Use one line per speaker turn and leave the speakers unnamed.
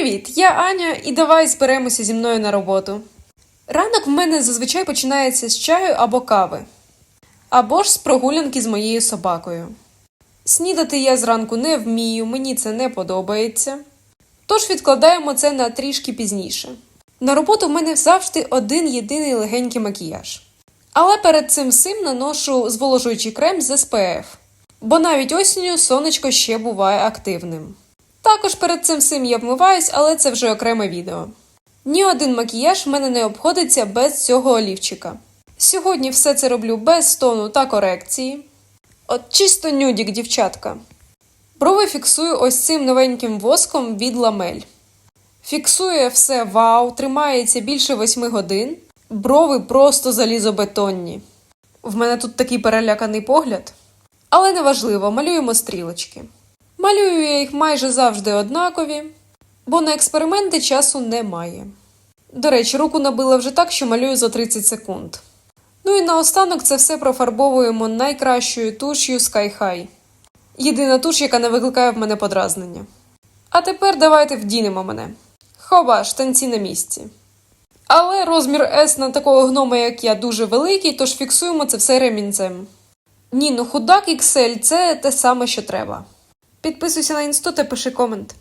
Привіт, я Аня, і давай зберемося зі мною на роботу. Ранок в мене зазвичай починається з чаю або кави, або ж з прогулянки з моєю собакою. Снідати я зранку не вмію, мені це не подобається. Тож відкладаємо це на трішки пізніше. На роботу в мене завжди один єдиний легенький макіяж. Але перед цим всім наношу зволожуючий крем з SPF, бо навіть осінню сонечко ще буває активним. Також перед цим всім я вмиваюсь, але це вже окреме відео. Ні один макіяж в мене не обходиться без цього олівчика. Сьогодні все це роблю без тону та корекції. От чисто нюдік, дівчатка. Брови фіксую ось цим новеньким воском від ламель. Фіксує все вау, тримається більше 8 годин. Брови просто залізобетонні. В мене тут такий переляканий погляд. Але неважливо, малюємо стрілочки. Малюю я їх майже завжди однакові, бо на експерименти часу немає. До речі, руку набила вже так, що малюю за 30 секунд. Ну і наостанок це все профарбовуємо найкращою туш'ю Sky High. Єдина туш, яка не викликає в мене подразнення. А тепер давайте вдінемо мене. Хоба, штанці на місці. Але розмір S на такого гнома, як я, дуже великий, тож фіксуємо це все ремінцем. Ні, ну худак XL це те саме, що треба. Підписуйся на інсту та пиши комент.